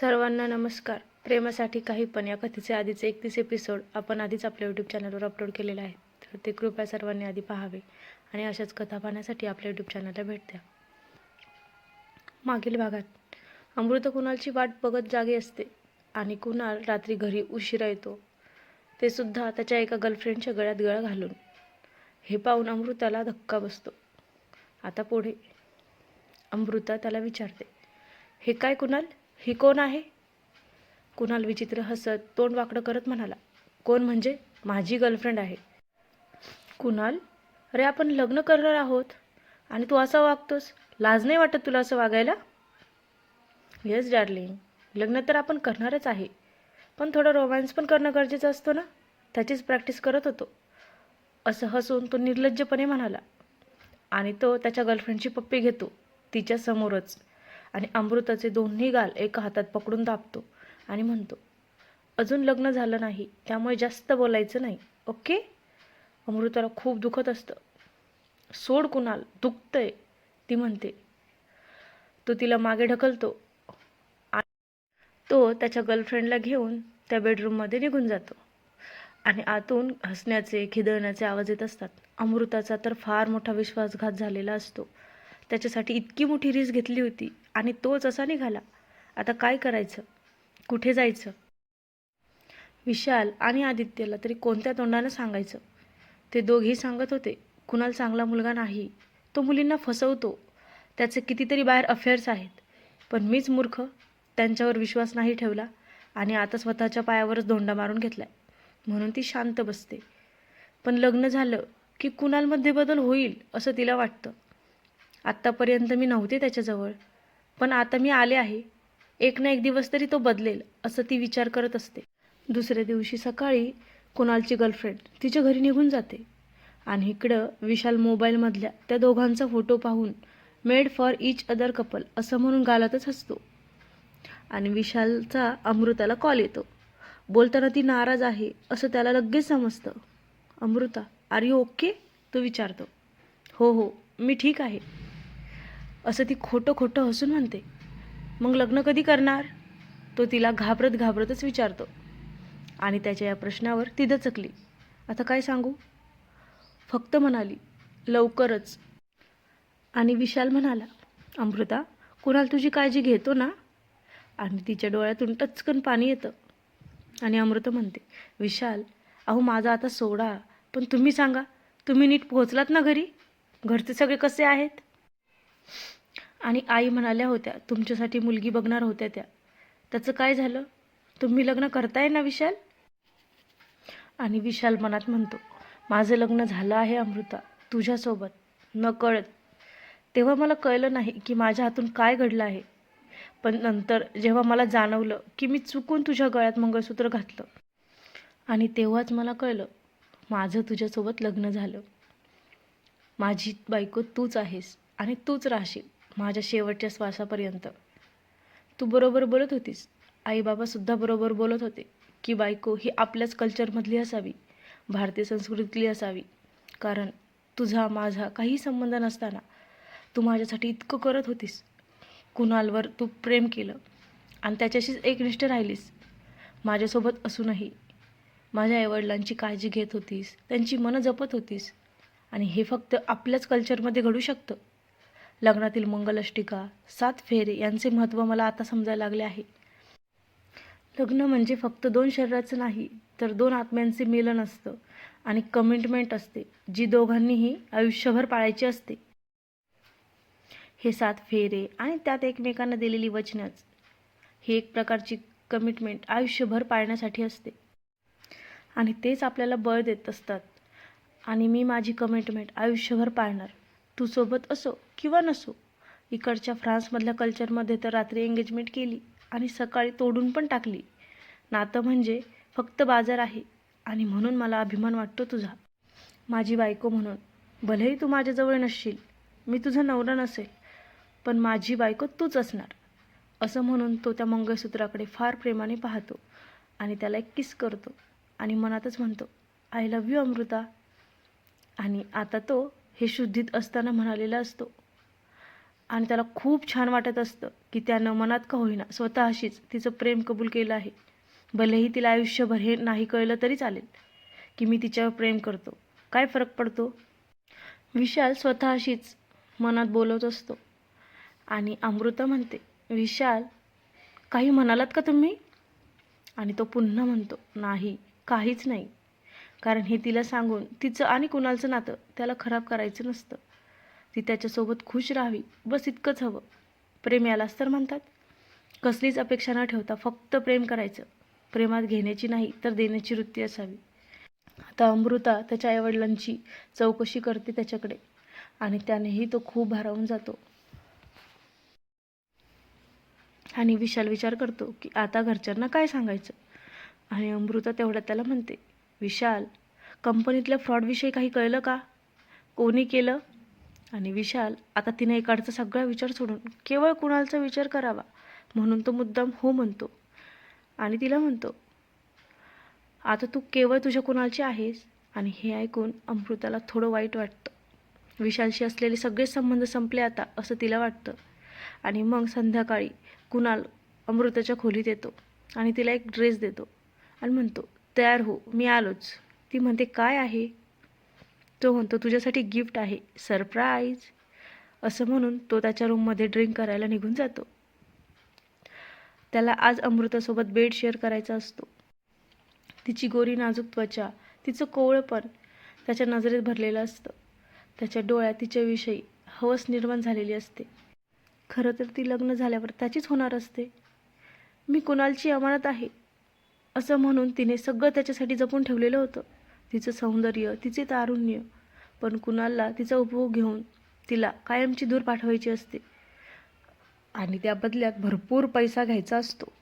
सर्वांना नमस्कार. प्रेमासाठी काही पण या कथेचे आधीचे एकतीस एपिसोड आपण आधीच आपल्या यूट्यूब चॅनलवर अपलोड केलेले आहेत. तर ते कृपया सर्वांनी आधी पाहावे आणि अशाच कथा पाहण्यासाठी आपल्या यूट्यूब चॅनलला भेट द्या. मागील भागात अमृत कुणालची वाट बघत जागे असते आणि कुणाल रात्री घरी उशिरा येतो. ते सुद्धा त्याच्या एका गर्लफ्रेंडच्या गळ्यात गळा घालून. हे पाहून अमृताला धक्का बसतो. आता पुढे अमृता त्याला विचारते हे काय कुणाल? ही कोण आहे? कुणाल विचित्र हसत तोंड वाकडं करत म्हणाला कोण म्हणजे? माझी गर्लफ्रेंड आहे. कुणाल? अरे आपण लग्न करणार आहोत. आणि तू असं वागतोस? लाज नाही वाटत तुला असं वागायला? येस डार्लिंग लग्न तर आपण करणारच आहे. पण थोडं रोमॅन्स पण करणं गरजेचं असतं ना? त्याचीच प्रॅक्टिस करत होतो. असं हसून तो निर्लज्जपणे म्हणाला आणि तो त्याच्या गर्लफ्रेंडची पप्पी घेतो. तिच्यासमोरच आणि अमृताचे दोन्ही गाल एका हातात पकडून दाबतो आणि म्हणतो अजून लग्न झालं नाही त्यामुळे जास्त बोलायचं नाही ओके? अमृताला खूप दुखत असतं. सोड कुणाल दुखतंय. ती म्हणते. तो तिला मागे ढकलतो. तो त्याच्या गर्लफ्रेंडला घेऊन त्या बेडरूममध्ये निघून जातो. आणि आतून हसण्याचे खिदळण्याचे आवाज येत असतात. अमृताचा तर फार मोठा विश्वासघात झालेला असतो. त्याच्यासाठी इतकी मोठी रिस्क घेतली होती. आणि तोच असा निघाला आता काय करायचं? कुठे जायचं? विशाल आणि आदित्यला तरी कोणत्या तोंडानं सांगायचं? ते दोघेही सांगत होते कुणाल चांगला मुलगा नाही तो मुलींना फसवतो त्याचे कितीतरी बाहेर अफेअर्स आहेत. पण मीच मूर्ख त्यांच्यावर विश्वास नाही ठेवला आणि आता स्वतःच्या पायावरच धोंडा मारून घेतलाय. म्हणून ती शांत बसते. पण लग्न झालं की कुणालमध्ये बदल होईल असं तिला वाटतं. आत्तापर्यंत मी नव्हते त्याच्याजवळ. पण आता मी आले आहे. एक ना एक दिवस तरी तो बदलेल असं ती विचार करत असते. दुसऱ्या दिवशी सकाळी कुणालची गर्लफ्रेंड तिच्या घरी निघून जाते. आणि इकडं विशाल मोबाईलमधल्या त्या दोघांचा फोटो पाहून made for each other couple असं म्हणून गालातच हसतो. आणि विशालचा अमृताला कॉल येतो. बोलताना ती नाराज आहे असं त्याला लगेच समजतं. अमृता आर यू ओके तो विचारतो. हो हो मी ठीक आहे. असं ती खोटं खोटं हसून म्हणते. मग लग्न कधी करणार? तो तिला घाबरत घाबरतच विचारतो. आणि त्याच्या या प्रश्नावर ती दचकली. आता काय सांगू? फक्त म्हणाली लवकरच. आणि विशाल म्हणाला अमृता कुणाल तुझी काळजी घेतो ना? आणि तिच्या डोळ्यातून टचकन पाणी येतं. आणि अमृता म्हणते विशाल अहो माझा आता सोडा. पण तुम्ही सांगा तुम्ही नीट पोहोचलात ना घरी? घरचे सगळे कसे आहेत? आणि आई म्हणाल्या होत्या तुमच्यासाठी मुलगी बघणार होत्या त्या. त्याचं काय झालं? तुम्ही लग्न करताय ना विशाल? आणि विशाल मनात म्हणतो माझं लग्न झालं आहे अमृता तुझ्यासोबत. न कळत तेव्हा मला कळलं नाही की माझ्या हातून काय घडलं आहे. पण नंतर जेव्हा मला जाणवलं की मी चुकून तुझ्या गळ्यात मंगळसूत्र घातलं आणि तेव्हाच मला कळलं माझं तुझ्यासोबत लग्न झालं. माझी बायको तूच आहेस आणि तूच राहशील. माझ्या शेवटच्या श्वासापर्यंत. तू बरोबर बोलत होतीस. आई बाबासुद्धा बरोबर बोलत होते की बायको ही आपल्याच कल्चरमधली असावी भारतीय संस्कृतीतली असावी. कारण तुझा माझा काही संबंध नसताना तू माझ्यासाठी इतकं करत होतीस. कुणालवर तू प्रेम केलं आणि त्याच्याशीच एकनिष्ठ राहिलीस. माझ्यासोबत असूनही माझ्या आईवडिलांची काळजी घेत होतीस त्यांची मनं जपत होतीस आणि हे फक्त आपल्याच कल्चरमध्ये घडू शकतं. लग्नातील मंगलष्टिका सात फेरे यांचे महत्त्व मला आता समजायला लागले आहे. लग्न म्हणजे फक्त दोन शरीराचं नाही तर दोन आत्म्यांचे मिलन असतं आणि कमिटमेंट असते जी दोघांनीही आयुष्यभर पाळायची असते. हे सात फेरे आणि त्यात एकमेकांना दिलेली वचनच ही एक प्रकारची कमिटमेंट आयुष्यभर पाळण्यासाठी असते. आणि तेच आपल्याला बळ देत असतात. आणि मी माझी कमिटमेंट आयुष्यभर पाळणार. तू सोबत असो किंवा नसो इकडच्या फ्रान्समधल्या कल्चरमध्ये तर रात्री एंगेजमेंट केली आणि सकाळी तोडून पण टाकली. नातं म्हणजे फक्त बाजार आहे आणि म्हणून मला अभिमान वाटतो तुझा. माझी बायको म्हणून भलेही तू माझ्याजवळ नसशील मी तुझा नवरा नसेल पण माझी बायको तूच असणार. असं म्हणून तो त्या मंगळसूत्राकडे फार प्रेमाने पाहतो आणि त्याला एक किस करतो आणि मनातच म्हणतो आय लव्ह यू अमृता. आणि आता तो हे शुद्धीत असताना म्हणालेला असतो. आणि त्याला खूप छान वाटत असतं की त्यानं मनात का होईना स्वतःशीच तिचं प्रेम कबूल केलं आहे. भलेही तिला आयुष्यभर हे नाही कळलं तरी चालेल की मी तिच्यावर प्रेम करतो. काय फरक पडतो? विशाल स्वतःशीच मनात बोलत असतो. आणि अमृता म्हणते विशाल काही म्हणालात का तुम्ही? आणि तो पुन्हा म्हणतो नाही काहीच नाही. कारण हे तिला सांगून तिचं आणि कुणालचं नातं त्याला खराब करायचं नसतं. ती त्याच्यासोबत खुश राहावी बस इतकंच हवं. प्रेम यालाच तर म्हणतात. कसलीच अपेक्षा न ठेवता फक्त प्रेम करायचं. प्रेमात घेण्याची नाही तर देण्याची वृत्ती असावी. आता अमृता त्याच्या आईवडिलांची चौकशी करते त्याच्याकडे आणि त्यानेही तो खूप भारावून जातो. आणि विशाल विचार करतो की आता घरच्यांना काय सांगायचं? आणि अमृता तेवढ्या त्याला म्हणते विशाल कंपनीतल्या फ्रॉडविषयी काही कळलं का? कोणी केलं? आणि विशाल आता तिने इकडचा सगळा विचार सोडून केवळ कुणालचा विचार करावा म्हणून तो मुद्दाम हो म्हणतो आणि तिला म्हणतो आता तू केवळ तुझ्या कुणालची आहेस आणि हे ऐकून अमृताला थोडं वाईट वाटतं. विशालशी असलेले सगळे संबंध संपले आता असं तिला वाटतं. आणि मग संध्याकाळी कुणाल अमृताच्या खोलीत येतो आणि तिला एक ड्रेस देतो आणि म्हणतो तयार हो मी आलोच. ती म्हणते काय आहे? तो म्हणतो तुझ्यासाठी गिफ्ट आहे सरप्राईज. असं म्हणून तो त्याच्या रूममध्ये ड्रिंक करायला निघून जातो. त्याला आज अमृतासोबत बेड शेअर करायचा असतो. तिची गोरी नाजूक त्वचा तिचं कोवळपण त्याच्या नजरेत भरलेलं असतं. त्याच्या डोळ्यात तिच्याविषयी हवस निर्माण झालेली असते. खरं तर ती लग्न झाल्यावर त्याचीच होणार असते. मी कुणालची अमानत आहे? असं म्हणून तिने सगळं त्याच्यासाठी जपून ठेवलेलं होतं. तिचं सौंदर्य तिचे तारुण्य पण कुणालला तिचा उपभोग घेऊन तिला कायमची दूर पाठवायची असते. आणि त्या बदल्यात भरपूर पैसा घ्यायचा असतो.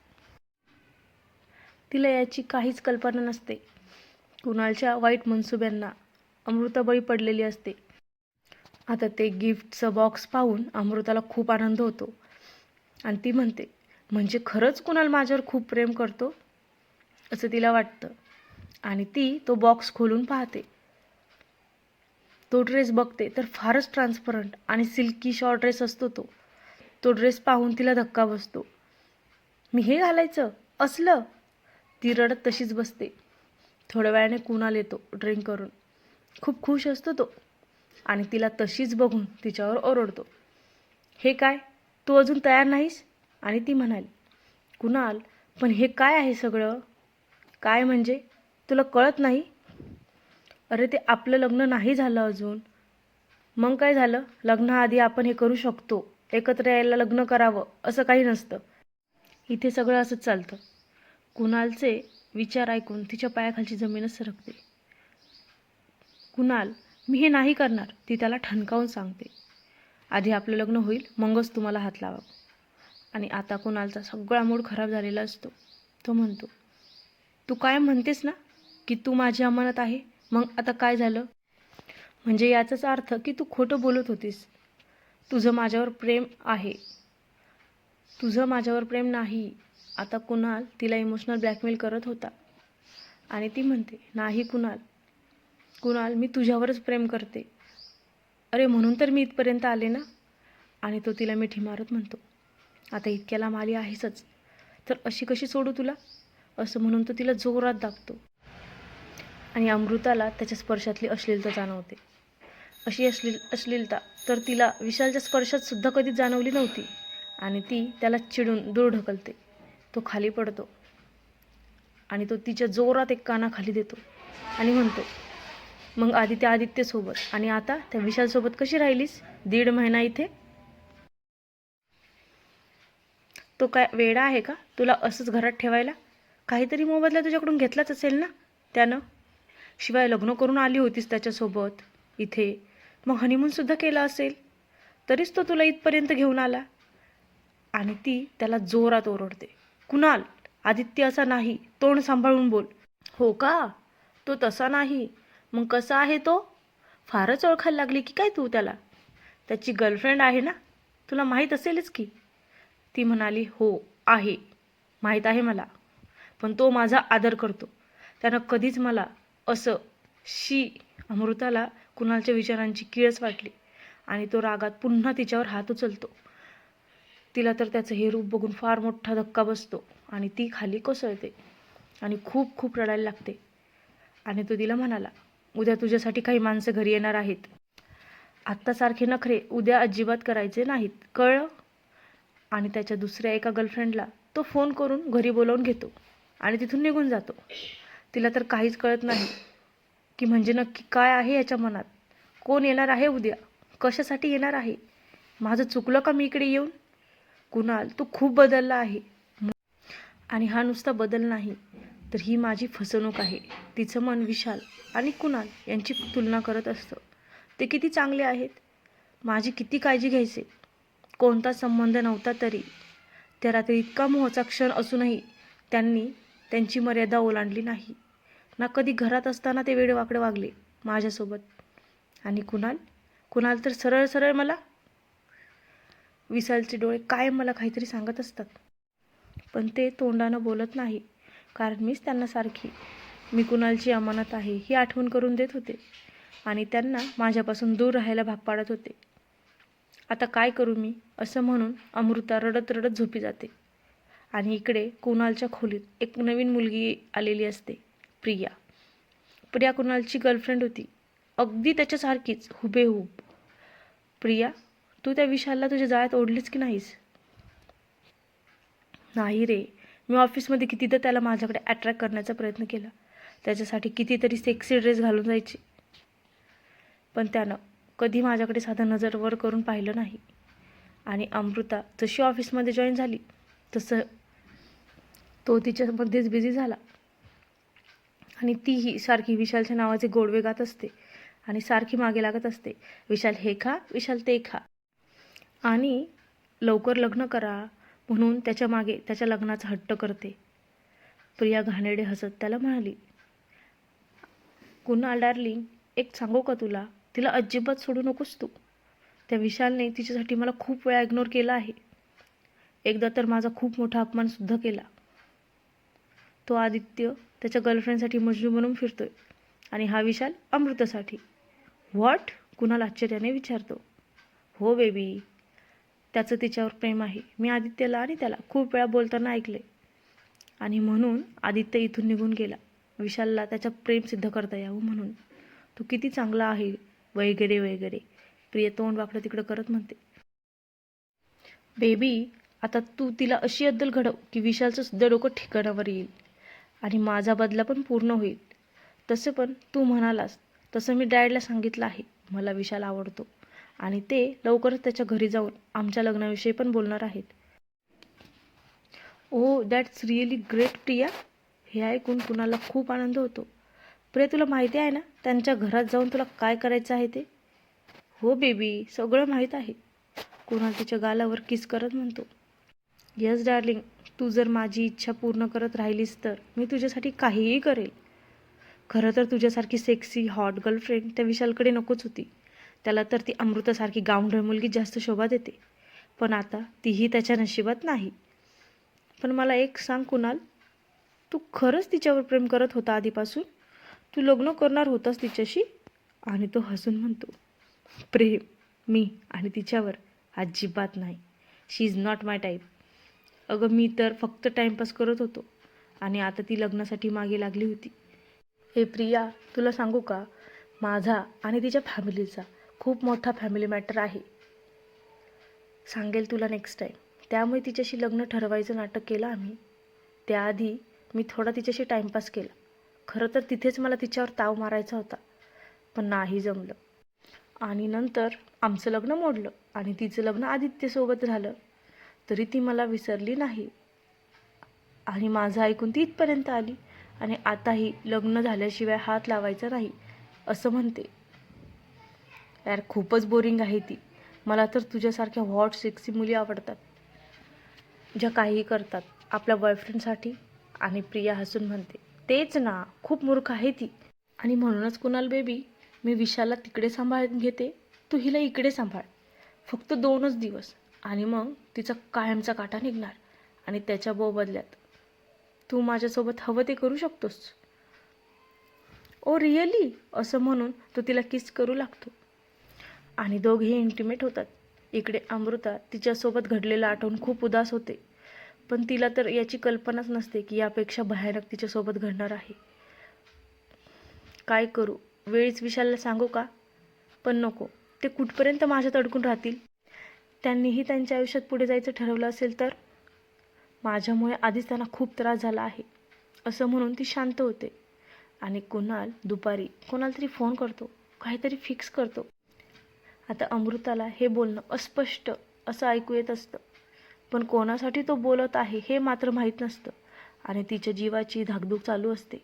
तिला याची काहीच कल्पना नसते. कुणालच्या वाईट मनसुब्यांना अमृताबळी पडलेली असते. आता ते गिफ्टचं बॉक्स पाहून अमृताला खूप आनंद होतो. आणि ती म्हणते म्हणजे खरंच कुणाल माझ्यावर खूप प्रेम करतो? असं तिला वाटतं. आणि ती तो बॉक्स खोलून पाहते. तो ड्रेस बघते तर फारच ट्रान्सपरंट आणि सिल्की शॉर्ट ड्रेस असतो तो. तो ड्रेस पाहून तिला धक्का बसतो. मी हे घालायचं? असलं? ती रडत तशीच बसते. थोड्या वेळाने कुणाल येतो ड्रिंक करून. खूप खुश असतो तो. आणि तिला तशीच बघून तिच्यावर ओरडतो. हे काय? तू अजून तयार नाहीस? आणि ती म्हणाली. कुणाल पण हे काय आहे सगळं? काय म्हणजे? तुला कळत नाही? अरे ते आपलं लग्न नाही झालं अजून. मग काय झालं? लग्नाआधी आपण हे करू शकतो. एकत्र यायला लग्न करावं असं काही नसतं. इथे सगळं असंच चालतं. कुणालचे विचार ऐकून तिच्या पायाखालची जमीनच सरकते. कुणाल मी हे नाही करणार ती त्याला ठणकावून सांगते. आधी आपलं लग्न होईल मगच तुम्हाला हात लावा आणि आता कुणालचा सगळा मूड खराब झालेला असतो तो म्हणतो तू काय म्हणतेस ना की तू माझी अमानत आहे? मग आता काय झालं? म्हणजे याचाच अर्थ की तू खोटं बोलत होतीस. तुझं माझ्यावर प्रेम आहे. तुझं माझ्यावर प्रेम नाही. आता कुणाल तिला इमोशनल ब्लॅकमेल करत होता. आणि ती म्हणते नाही कुणाल. कुणाल मी तुझ्यावरच प्रेम करते. अरे म्हणून तर मी इथपर्यंत आले ना? आणि तो तिला मिठी मारत म्हणतो आता इतक्याला माली आहेसच. तर अशी कशी सोडू तुला? असं म्हणून तो तिला जोरात दाबतो. आणि अमृताला त्याच्या स्पर्शातली अश्लीलता जाणवते. अशी अश्लील अश्लीलता तर तिला विशालच्या स्पर्शात सुद्धा कधीच जाणवली नव्हती. आणि ती त्याला चिडून दूर ढकलते. तो खाली पडतो. आणि तो तिच्या जोरात एक कानाखाली देतो. आणि म्हणतो मग आधी त्या आदित्यसोबत आणि आता त्या विशालसोबत कशी राहिलीस? दीड महिना इथे? तो काय वेडा आहे का तुला असंच घरात ठेवायला? काहीतरी मोबदला तुझ्याकडून घेतलाच असेल ना? त्यानं? शिवाय लग्न करून आली होतीस त्याच्यासोबत. इथे. मग हनीमूनसुद्धा केला असेल. तरीच तो तुला इथपर्यंत घेऊन आला. आणि ती त्याला जोरात ओरडते. कुणाल? आदित्य असा नाही. तोंड सांभाळून बोल. हो का? तो तसा नाही. मग कसा आहे तो? फारच ओळखायला लागली की काय तू त्याला? त्याची गर्लफ्रेंड आहे ना? तुला माहीत असेलच की. ती म्हणाली हो आहे. माहीत आहे मला. पण तो माझा आदर करतो. त्यानं कधीच मला असं शी अमृताला कुणालच्या विचारांची किळस वाटली आणि तो रागात पुन्हा तिच्यावर हात उचलतो. तिला तर त्याचं हे रूप बघून फार मोठा धक्का बसतो आणि ती खाली कोसळते आणि खूप खूप रडायला लागते. आणि तो तिला म्हणाला उद्या तुझ्यासाठी काही माणसं घरी येणार आहेत. आत्तासारखे नखरे उद्या अजिबात करायचे नाहीत. कळलं? आणि त्याच्या दुसऱ्या एका गर्लफ्रेंडला तो फोन करून घरी बोलावून घेतो. आणि तिथून निघून जातो. तिला तर काहीच कळत नाही की म्हणजे नक्की काय आहे याच्या मनात. कोण येणार आहे उद्या? कशासाठी येणार आहे? माझं चुकलं का मी इकडे येऊन? कुणाल तू खूप बदलला आहे. आणि हा नुसता बदल नाही तर ही माझी फसवणूक आहे. तिचं मन विशाल आणि कुणाल यांची तुलना करत असतं. ते किती चांगले आहेत? माझी किती काळजी घ्यायचे? कोणता संबंध नव्हता तरी. त्या रात्री इतका मोहचा क्षण असूनही त्यांनी त्यांची मर्यादा ओलांडली नाही. ना कधी घरात असताना ते वेडेवाकडे वागले माझ्यासोबत. आणि कुणाल? कुणाल तर सरळ सरळ मला विसालचे डोळे कायम मला काहीतरी सांगत असतात. पण ते तोंडानं बोलत नाही कारण मीच त्यांना सारखी. मी कुणालची अमानत आहे ही आठवण करून देत होते. आणि त्यांना माझ्यापासून दूर राहायला भाग पाडत होते. आता काय करू मी? असं म्हणून अमृता रडत रडत झोपी जाते. आणि इकडे कुणालच्या खोलीत एक नवीन मुलगी आलेली असते प्रिया. प्रिया कुणालची गर्लफ्रेंड होती. अगदी त्याच्यासारखीच हुबेहूब. प्रिया तू त्या विशालला तुझ्या जाळ्यात ओढलीच की नाहीस? नाही रे. मी ऑफिसमध्ये कितीदा त्याला माझ्याकडे अट्रॅक्ट करण्याचा प्रयत्न केला. त्याच्यासाठी कितीतरी सेक्सी ड्रेस घालून जायची. पण त्यानं कधी माझ्याकडे साधं नजर वर करून पाहिलं नाही. आणि अमृता जशी ऑफिसमध्ये जॉईन झाली तसं तो तिच्यामध्येच बिझी झाला. आणि तीही सारखी विशालच्या नावाचे गोडवे गात असते आणि सारखी मागे लागत असते. विशाल हे खा. विशाल ते खा. आणि लवकर लग्न करा म्हणून त्याच्यामागे त्याच्या लग्नाचा हट्ट करते. प्रिया घाणेरडे हसत त्याला म्हणाली कुणाल डार्लिंग एक सांगू का तुला? तिला अजिबात सोडू नकोस तू. त्या विशालने तिच्यासाठी मला खूप वेळा इग्नोर केला आहे. एकदा तर माझा खूप मोठा अपमानसुद्धा केला. तो आदित्य त्याच्या गर्लफ्रेंडसाठी मजनू बनून फिरतोय. आणि हा विशाल अमृतासाठी. व्हॉट कुणाला आश्चर्याने विचारतो. हो बेबी त्याचं तिच्यावर प्रेम आहे. मी आदित्यला आणि त्याला खूप वेळा बोलताना ऐकले आणि म्हणून आदित्य इथून निघून गेला. विशालला त्याचं प्रेम सिद्ध करता यावं म्हणून. तो किती चांगला आहे वगैरे वगैरे. प्रिय तोंड वाकडं तिकडं करत म्हणते. बेबी आता तू तिला अशी अद्दल घडव की विशालचं सुद्धा डोकं ठिकाणावर येईल. आणि माझा बदला पण पूर्ण होईल. तसं पण तू म्हणालास तसं मी डॅडला सांगितलं आहे. मला विशाल आवडतो. आणि ते लवकरच त्याच्या घरी जाऊन आमच्या लग्नाविषयी पण बोलणार आहेत. Oh that's really great Priya. हे ऐकून कुणाला खूप आनंद होतो. प्रिया तुला माहिती आहे ना त्यांच्या घरात जाऊन तुला काय करायचं आहे ते? हो बेबी सगळं माहीत आहे. कुणाल तिच्या गालावर किस करत म्हणतो. Yes darling. तू जर माझी इच्छा पूर्ण करत राहिलीस तर मी तुझ्यासाठी काहीही करेल. खरं तर तुझ्यासारखी सेक्सी हॉट गर्लफ्रेंड त्या विशालकडे नकोच होती. त्याला तर ती अमृतासारखी गावंढळ मुलगी जास्त शोभा देते. पण आता तीही त्याच्या नशिबात नाही. पण मला एक सांग कुणाल? तू खरंच तिच्यावर प्रेम करत होता आधीपासून? तू लग्न करणार होतास तिच्याशी? आणि तो हसून म्हणतो प्रेम मी आणि तिच्यावर अजिबात नाही. She is not my type अगं मी तर फक्त टाईमपास करत होतो आणि आता ती लग्नासाठी मागे लागली होती. हे प्रिया तुला सांगू का? माझा आणि तिच्या फॅमिलीचा खूप मोठा फॅमिली मॅटर आहे. सांगेल तुला नेक्स्ट टाईम त्यामुळे तिच्याशी लग्न ठरवायचं नाटक केलं आम्ही. त्याआधी मी थोडा तिच्याशी टाईमपास केला. खरं तर तिथेच मला तिच्यावर ताव मारायचा होता पण नाही जमलं. आणि नंतर आमचं लग्न मोडलं आणि तिचं लग्न आदित्यसोबत झालं. तरी ती मला विसरली नाही. आणि माझं ऐकून ती इथपर्यंत आली. आणि आताही लग्न झाल्याशिवाय हात लावायचा नाही असं म्हणते. यार खूपच बोरिंग आहे ती. मला तर तुझ्यासारख्या हॉट सेक्सी मुली आवडतात. ज्या काहीही करतात आपल्या बॉयफ्रेंडसाठी आणि प्रिया हसून म्हणते तेच ना खूप मूर्ख आहे ती. आणि म्हणूनच कुणाल बेबी मी विशाला तिकडे सांभाळून घेते. तू हिला इकडे सांभाळ. फक्त दोनच दिवस. आणि मग तिचा कायमचा काटा निघणार आणि त्याच्या मोबदल्यात तू माझ्यासोबत हवं ते करू शकतोस. Oh really? असं म्हणून तो तिला किस करू लागतो. आणि दोघेही इंटिमेट होतात. इकडे अमृता तिच्यासोबत घडलेलं आठवून खूप उदास होते. पण तिला तर याची कल्पनाच नसते की यापेक्षा भयानक तिच्यासोबत घडणार आहे. काय करू? वेळीच विशालला सांगू का? पण नको. ते कुठपर्यंत माझ्यात अडकून राहतील? त्यांनीही त्यांच्या आयुष्यात पुढे जायचं ठरवलं असेल तर? माझ्यामुळे आधीच त्यांना खूप त्रास झाला आहे. असं म्हणून ती शांत होते. आणि कुणाल दुपारी कोणाला तरी फोन करतो. काहीतरी फिक्स करतो. आता अमृताला हे बोलणं अस्पष्ट असं ऐकू येत असतं. पण कोणासाठी तो बोलत आहे हे मात्र माहीत नसतं. आणि तिच्या जीवाची धाकधूक चालू असते.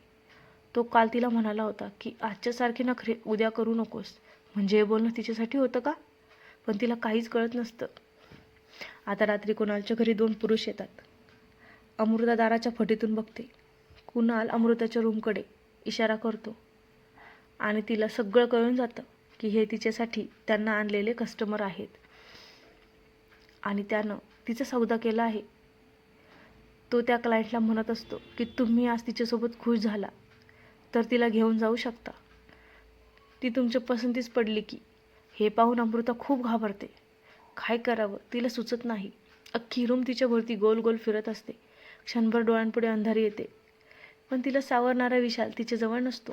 तो काल तिला म्हणाला होता की आजच्यासारखे नखरे उद्या करू नकोस. म्हणजे हे बोलणं तिच्यासाठी होतं का? पण तिला काहीच कळत नसतं. आता रात्री कुणालच्या घरी दोन पुरुष येतात. अमृता दाराच्या फटीतून बघते. कुणाल अमृताच्या रूमकडे इशारा करतो. आणि तिला सगळं कळून जातं की हे तिच्यासाठी त्यांना आणलेले कस्टमर आहेत. आणि त्यानं तिचा सौदा केला आहे. तो त्या क्लायंटला म्हणत असतो की तुम्ही आज तिच्यासोबत खुश झाला. तर तिला घेऊन जाऊ शकता. ती तुमच्या पसंतीच पडली की हे पाहून अमृता खूप घाबरते. काय करावं? तिला सुचत नाही. अख्खी रूम तिच्याभोवती गोल गोल फिरत असते. क्षणभर डोळ्यांपुढे अंधारी येते. पण तिला सावरणारा विशाल तिच्याजवळ नसतो.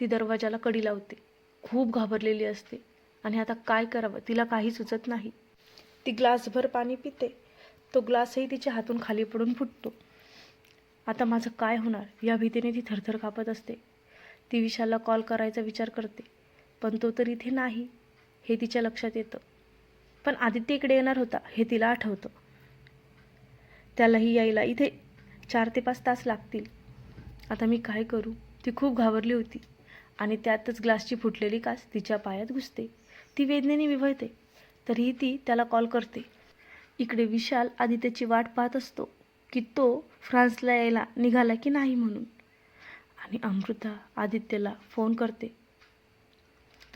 ती दरवाजाला कडी लावते. खूप घाबरलेली असते. आणि आता काय करावं? तिला काही सुचत नाही. ती ग्लासभर पाणी पिते. तो ग्लासही तिच्या हातून खाली पडून फुटतो. आता माझं काय होणार? या भीतीने ती थरथर कापत असते. ती विशालला कॉल करायचा विचार करते. पण तो तर इथे नाही हे तिच्या लक्षात येतं. पण आदित्य इकडे येणार होता हे तिला आठवतं. त्यालाही यायला इथे चार ते पाच तास लागतील. आता मी काय करू? ती खूप घाबरली होती आणि त्यातच ग्लासची फुटलेली कास तिच्या पायात घुसते. ती वेदनेने विभळते तरीही ती त्याला कॉल करते. इकडे विशाल आदित्यची वाट पाहत असतो की तो फ्रान्सला यायला निघाला की नाही म्हणून. आणि अमृता आदित्यला फोन करते.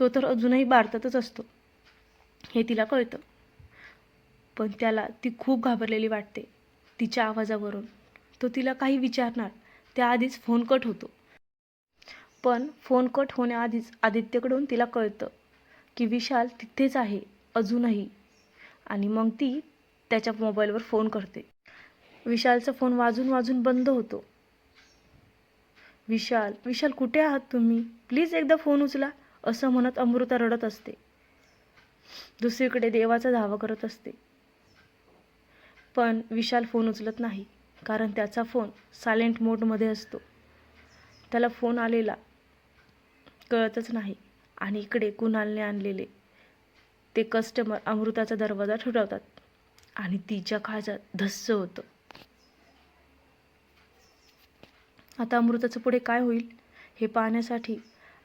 तो तर अजूनही भारतातच असतो. हे तिला कळतं. पण त्याला ती खूप घाबरलेली वाटते तिच्या आवाजावरून. तो तिला काही विचारणार त्याआधीच फोन कट होतो. पण फोन कट होण्याआधीच आदित्यकडून तिला कळतं की विशाल तिथेच आहे अजूनही. आणि मग ती त्याच्या मोबाईलवर फोन करते. विशालचा फोन वाजून वाजून बंद होतो. विशाल विशाल कुठे आहात तुम्ही? प्लीज एकदा फोन उचला. असं म्हणत अमृता रडत असते. दुसरीकडे देवाचा धावा करत असते. पण विशाल फोन उचलत नाही कारण त्याचा फोन सायलेंट मोडमध्ये असतो. त्याला फोन आलेला कळतच नाही आणि इकडे कुणालने आणलेले. ते कस्टमर अमृताचा दरवाजा ठुठवतात आणि तिच्या काळजात धस्स होतं. आता अमृताचं पुढे काय होईल हे पाहण्यासाठी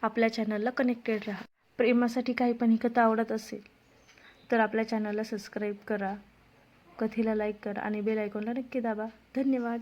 आपल्या चॅनलला कनेक्टेड राहा. प्रेमासाठी काही पण ही कथा आवडत असेल तर आपल्या चॅनलला सबस्क्राईब करा. कथेला लाईक करा आणि बेल आयकॉनला नक्की दाबा. धन्यवाद.